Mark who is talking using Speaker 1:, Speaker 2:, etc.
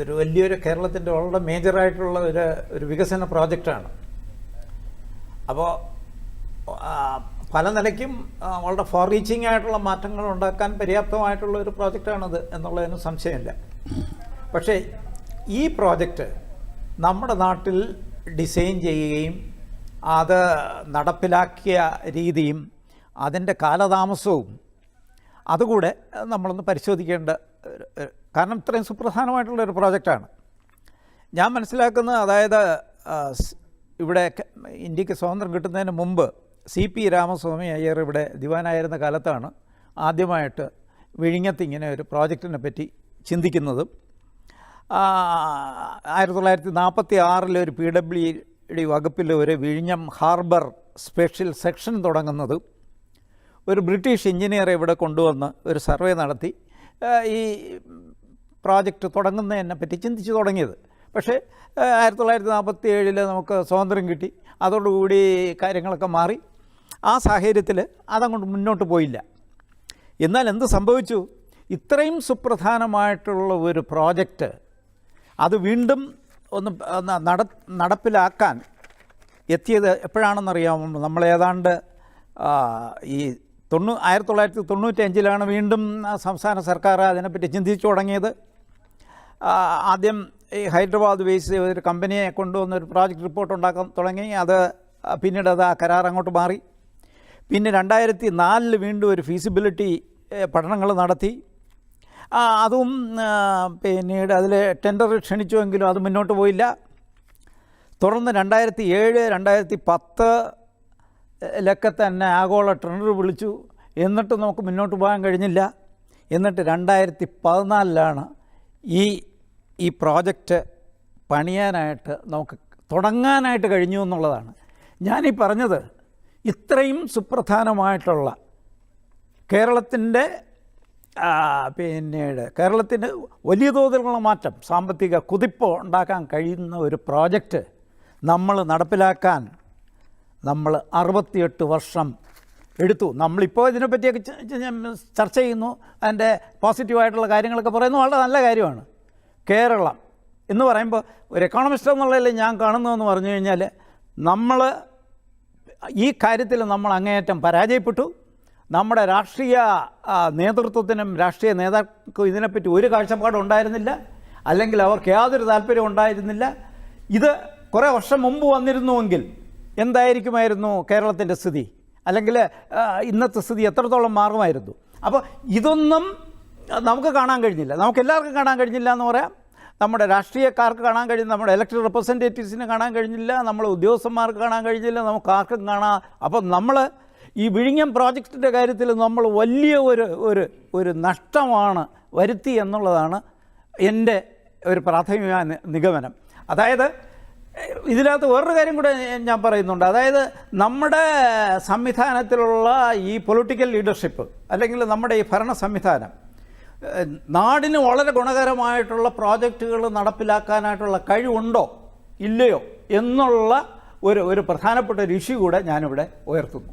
Speaker 1: ഒരു വലിയൊരു കേരളത്തിന്റെ വളരെ മേജറായിട്ടുള്ള ഒരു ഒരു വികസന പ്രോജക്റ്റാണ്. അപ്പോൾ പല നിലയ്ക്കും വളരെ ഫോർ റീച്ചിങ് ആയിട്ടുള്ള മാറ്റങ്ങൾ ഉണ്ടാക്കാൻ പര്യാപ്തമായിട്ടുള്ള ഒരു പ്രോജക്റ്റാണത് എന്നുള്ളതിന് സംശയമില്ല. പക്ഷേ ഈ പ്രോജക്റ്റ് നമ്മുടെ നാട്ടിൽ ഡിസൈൻ ചെയ്യുകയും അത് നടപ്പിലാക്കിയ രീതിയും അതിന്റെ കാലതാമസവും അതുകൂടെ നമ്മളൊന്ന് പരിശോധിക്കേണ്ട കാരണം ഇത്രയും സുപ്രധാനമായിട്ടുള്ള ഒരു പ്രോജക്റ്റാണ്. ഞാൻ മനസ്സിലാക്കുന്നത് അതായത് ഇവിടെ ഇന്ത്യയ്ക്ക് സ്വാതന്ത്ര്യം കിട്ടുന്നതിന് മുമ്പ് സി പി രാമസ്വാമി അയ്യർ ഇവിടെ ദിവാനായിരുന്ന കാലത്താണ് ആദ്യമായിട്ട് വിഴിഞ്ഞത്ത് ഇങ്ങനെ ഒരു പ്രോജക്റ്റിനെ പറ്റി ചിന്തിക്കുന്നതും. ആയിരത്തി തൊള്ളായിരത്തി നാൽപ്പത്തി ആറിലെ ഒരു പി ഡബ്ല്യു ഡി വകുപ്പിലെ ഒരു വിഴിഞ്ഞം ഹാർബർ സ്പെഷ്യൽ സെക്ഷൻ തുടങ്ങുന്നതും ഒരു ബ്രിട്ടീഷ് എഞ്ചിനീയറെ ഇവിടെ കൊണ്ടുവന്ന് ഒരു സർവേ നടത്തി ഈ പ്രോജക്റ്റ് തുടങ്ങുന്നതിനെ പറ്റി ചിന്തിച്ച് തുടങ്ങിയത്. പക്ഷേ ആയിരത്തി തൊള്ളായിരത്തി നാൽപ്പത്തി ഏഴിൽ നമുക്ക് സ്വാതന്ത്ര്യം കിട്ടി. അതോടുകൂടി കാര്യങ്ങളൊക്കെ മാറി. ആ സാഹചര്യത്തിൽ അതങ്ങോട്ട് മുന്നോട്ട് പോയില്ല. എന്നാൽ എന്ത് സംഭവിച്ചു? ഇത്രയും സുപ്രധാനമായിട്ടുള്ള ഒരു പ്രോജക്റ്റ് അത് വീണ്ടും ഒന്ന് നട നടപ്പിലാക്കാൻ എത്തിയത് എപ്പോഴാണെന്നറിയാമോ? നമ്മൾ ഏതാണ്ട് ഈ തൊണ്ണൂ ആയിരത്തി തൊള്ളായിരത്തി തൊണ്ണൂറ്റഞ്ചിലാണ് വീണ്ടും സംസ്ഥാന സർക്കാർ അതിനെപ്പറ്റി ചിന്തിച്ചു തുടങ്ങിയത്. ആദ്യം ഈ ഹൈദരാബാദ് ബേസ് ഒരു കമ്പനിയെ കൊണ്ടുവന്നൊരു പ്രോജക്റ്റ് റിപ്പോർട്ട് ഉണ്ടാക്കാൻ തുടങ്ങി. അത് പിന്നീട് അത് ആ കരാർ അങ്ങോട്ട് മാറി. പിന്നെ രണ്ടായിരത്തി നാലിൽ വീണ്ടും ഒരു ഫീസിബിലിറ്റി പഠനങ്ങൾ നടത്തി. അതും പിന്നീട് അതിൽ ടെൻഡർ ക്ഷണിച്ചുവെങ്കിലും അത് മുന്നോട്ട് പോയില്ല. തുടർന്ന് രണ്ടായിരത്തി ഏഴ് രണ്ടായിരത്തി പത്ത് ലൊക്കെ തന്നെ ആഗോള ട്രെൻഡർ വിളിച്ചു. എന്നിട്ട് നമുക്ക് മുന്നോട്ട് പോകാൻ കഴിഞ്ഞില്ല. എന്നിട്ട് രണ്ടായിരത്തി പതിനാലിലാണ് ഈ ഈ പ്രോജക്റ്റ് പണിയാനായിട്ട് നമുക്ക് തുടങ്ങാനായിട്ട് കഴിഞ്ഞു എന്നുള്ളതാണ്. ഞാനീ പറഞ്ഞത് ഇത്രയും സുപ്രധാനമായിട്ടുള്ള കേരളത്തിന്റെ പിന്നീട് കേരളത്തിന് വലിയ തോതിലുള്ള മാറ്റം സാമ്പത്തിക കുതിപ്പ് ഉണ്ടാക്കാൻ കഴിയുന്ന ഒരു പ്രോജക്റ്റ് നമ്മൾ നടപ്പിലാക്കാൻ നമ്മൾ അറുപത്തിയെട്ട് വർഷം എടുത്തു. നമ്മളിപ്പോൾ ഇതിനെപ്പറ്റിയൊക്കെ ചർച്ച ചെയ്യുന്നു. അതിന്റെ പോസിറ്റീവായിട്ടുള്ള കാര്യങ്ങളൊക്കെ പറയുന്നു വളരെ നല്ല കാര്യമാണ്. കേരളം എന്ന് പറയുമ്പോൾ ഒരു എക്കോണമിസ്റ്റ് എന്നുള്ളതിൽ ഞാൻ കാണുന്നതെന്ന് പറഞ്ഞു കഴിഞ്ഞാൽ നമ്മൾ ഈ കാര്യത്തിൽ നമ്മൾ അങ്ങേയറ്റം പരാജയപ്പെട്ടു. നമ്മുടെ രാഷ്ട്രീയ നേതൃത്വത്തിനും രാഷ്ട്രീയ നേതാക്കൾക്കും ഇതിനെപ്പറ്റി ഒരു കാഴ്ചപ്പാടും ഉണ്ടായിരുന്നില്ല. അല്ലെങ്കിൽ അവർക്ക് യാതൊരു താല്പര്യം ഉണ്ടായിരുന്നില്ല. ഇത് കുറേ വർഷം മുമ്പ് വന്നിരുന്നുവെങ്കിൽ എന്തായിരിക്കുമായിരുന്നു കേരളത്തിന്റെ സ്ഥിതി? അല്ലെങ്കിൽ ഇന്നത്തെ സ്ഥിതി എത്രത്തോളം മാറുമായിരുന്നു? അപ്പോൾ ഇതൊന്നും നമുക്ക് കാണാൻ കഴിഞ്ഞില്ല. നമുക്ക് എല്ലാവർക്കും കാണാൻ കഴിഞ്ഞില്ല എന്ന് പറയാം. നമ്മുടെ രാഷ്ട്രീയക്കാർക്ക് കാണാൻ കഴിഞ്ഞില്ല. നമ്മുടെ ഇലക്ടഡ് റെപ്രസെന്റേറ്റീവ്സിന് കാണാൻ കഴിഞ്ഞില്ല. നമ്മുടെ ഉദ്യോഗസ്ഥന്മാർക്ക് കാണാൻ കഴിഞ്ഞില്ല. നമുക്ക് ആർക്കും കാണാം അപ്പോൾ നമ്മൾ ഈ വിഴിഞ്ഞം പ്രോജക്റ്റിന്റെ കാര്യത്തിൽ നമ്മൾ വലിയ ഒരു ഒരു ഒരു നഷ്ടമാണ് വരുത്തി എന്നുള്ളതാണ് എന്റെ ഒരു പ്രാഥമിക നിഗമനം. അതായത് ഇതിനകത്ത് വേറൊരു കാര്യം കൂടെ ഞാൻ പറയുന്നുണ്ട്. അതായത് നമ്മുടെ സംവിധാനത്തിലുള്ള ഈ പൊളിറ്റിക്കൽ ലീഡർഷിപ്പ് അല്ലെങ്കിൽ നമ്മുടെ ഈ ഭരണ സംവിധാനം നാടിന് വളരെ ഗുണകരമായിട്ടുള്ള പ്രോജക്റ്റുകൾ നടപ്പിലാക്കാനായിട്ടുള്ള കഴിവുണ്ടോ ഇല്ലയോ എന്നുള്ള ഒരു ഒരു പ്രധാനപ്പെട്ട ഒരു ഇഷ്യൂ കൂടെ ഞാനിവിടെ ഉയർത്തുന്നു.